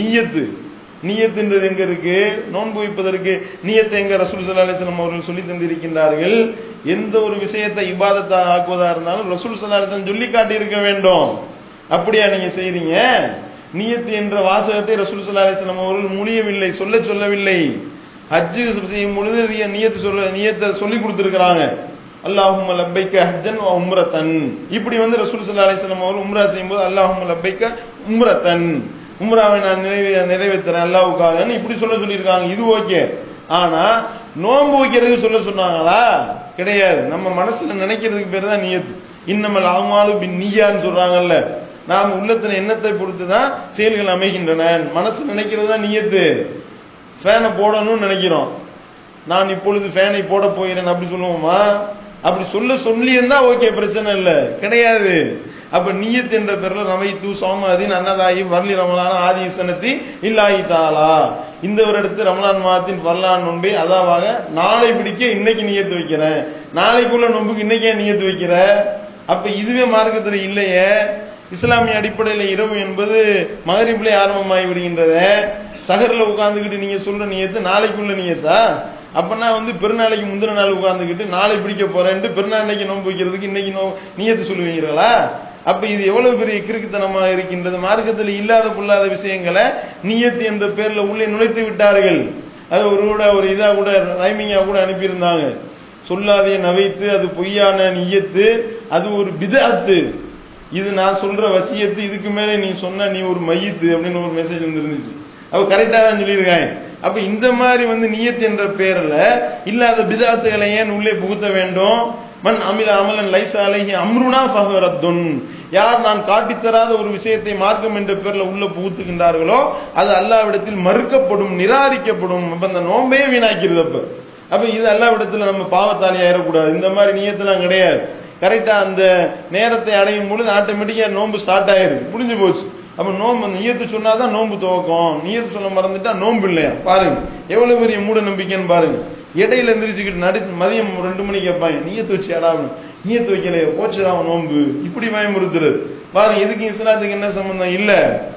நீயத்து. நீயத்துன்றது எங்க இருக்கு? நோன்பு வைப்பதற்கு நீயத்தை எங்க ரசூல் ஸல்லல்லாஹு அலைஹி அவர்கள் சொல்லி தந்திருக்கின்றார்கள். எந்த ஒரு விஷயத்தை இபாதத்தை ஆக்குவதா இருந்தாலும் ரசூல் ஸல்லல்லாஹு அலைஹி சொல்லி காட்டி இருக்க வேண்டும். அப்படியா நீங்க செய்றீங்க? நீயத்து என்ற வாசகத்தை ரசூல் ஸல்லல்லாஹு அலைஹி அவர்கள் முடியவில்லை சொல்ல சொல்லவில்லை. ஹஜ்ஜு செய்யும் பொழுது நீ- நீயத்து சொல்ல நீயத்தை சொல்லி கொடுத்துருக்கிறாங்க. அல்லாஹும் லப்பைக்க ஹஜ்ஜன் உம்ரத்தன். இப்படி வந்து ரசூல் ஸல்லல்லாஹு அலைஹி அவர் அவர்கள் உம்ரா செய்யும்போது அல்லாஹும் லப்பைக்க உம்ரத்தன். உம்ராவை நான் நிறைவே நிறைவேற்றுறேன் அல்லாஹ்வுக்காகன்னு இப்படி சொல்ல சொல்லியிருக்காங்க. இது ஓகே. ஆனா நோன்பு வைக்கிறதுக்கு சொல்ல சொன்னாங்களா? கிடையாது. நம்ம மனசுல நினைக்கிறதுக்கு பேர் தான் நியத்து. இன்னமல் ஆமாலு பின் நீயான்னு சொல்றாங்கல்ல. நாம் உள்ளத்தின எண்ணத்தை பொறுத்து தான் செயல்கள் அமைகின்றன. மனசு நினைக்கிறது தான் நியத்து. ஃபேனை போடணும்னு நினைக்கிறோம். நான் இப்பொழுது ஃபேனை போட போகிறேன் அப்படி சொல்லுவோமா? அப்படி சொல்ல சொல்லியிருந்தா ஓகே பிரச்சனை இல்லை. கிடையாது. அப்ப நீயத் என்ற பேர்ல தூ சோமாதின் அன்னதாயும் வரலி ரமலான ஆதி சனத்தி இல்லாஹி தாலா. இந்த ஒரு இடத்து ரமலான் மாதத்தின் வரலான் நோன்பை அதாவாக நாளை பிடிக்க இன்னைக்கு நீயத்து வைக்கிறேன் நாளைக்குள்ள நோன்புக்கு இன்னைக்கே நீயத்து வைக்கிற? அப்ப இதுவே மார்க்கத்துல இல்லையே. இஸ்லாமிய அடிப்படையில இரவு என்பது மகரிப்பிலே ஆரம்பமாகி விடுகின்றத. சகர்ல உட்காந்துக்கிட்டு நீங்க சொல்ற நீயத்து நாளைக்குள்ள நீயத்தா? அப்பனா வந்து பெருநாளைக்கு முந்தின நாள் உட்காந்துக்கிட்டு நாளை பிடிக்க போறேன்ட்டு பெருநாள் நோன்பு வைக்கிறதுக்கு இன்னைக்கு நோ நீயத்து சொல்லுவீங்களா? அப்ப இது எவ்வளவு பெரிய கிறுக்குத்தனமா இருக்கின்றது? மார்க்கத்தில் இல்லாத புல்லாத விஷயங்களை நியத்து என்ற பேர்ல உள்ளே நுழைத்து விட்டார்கள். அது ஒரு கூட ஒரு இதா கூட ரைமிங்கா கூட அனுப்பியிருந்தாங்க. சொல்லாதே நவைத்து அது பொய்யான நியத்து அது ஒரு பிதாத்து. இது நான் சொல்ற வசியத்து இதுக்கு மேல நீ சொன்ன நீ ஒரு மையத்து அப்படின்னு ஒரு மெசேஜ் வந்துருந்துச்சு அவ கரெக்டா தான் சொல்லியிருக்காங்க. அப்ப இந்த மாதிரி வந்து நியத் என்ற பேர்ல இல்லாத பிதாத்துகளை ஏன் உள்ளே புகுத்த வேண்டும்? மன் அமில அமலன் லைசா அலைஹி அம்ருனா ஃபஹரத்துன் யார் நான் காட்டித்தராத ஒரு விஷயத்தை மார்க்கம் என்ற பேரில் உள்ள புகுத்துகின்றார்களோ அது அல்லாவிடத்தில் மறுக்கப்படும் நிராகரிக்கப்படும். அப்போ அந்த நோம்பையே வீணாக்கிறது அப்போ. அப்போ இது அல்லாவிடத்தில் நம்ம பாவத்தாலி ஆயிடக்கூடாது இந்த மாதிரி நியத்தெல்லாம் கிடையாது. கரெக்டாக அந்த நேரத்தை அடையும் பொழுது ஆட்டோமேட்டிக்காக நோன்பு ஸ்டார்ட் ஆயிருக்கு புரிஞ்சு போச்சு. அப்போ நோம்பு நியத்து சொன்னாதான் நோன்பு துவக்கம். நியத்து சொல்ல மறந்துட்டா நோன்பு இல்லையா? பாருங்க. எவ்வளவு பெரிய மூட நம்பிக்கைன்னு பாருங்க. இடையில எந்திரிச்சுக்கிட்டு நடு மதியம் ரெண்டு மணிக்கு கேட்பாங்க நீயே வச்சு ஆடாவணும் நீயே துவைக்கலையே போச்சுடா நோன்பு. இப்படி பயமுறுத்துறது. பாருங்க இதுக்கு இஸ்லாத்துக்கு என்ன சம்பந்தம்? இல்ல.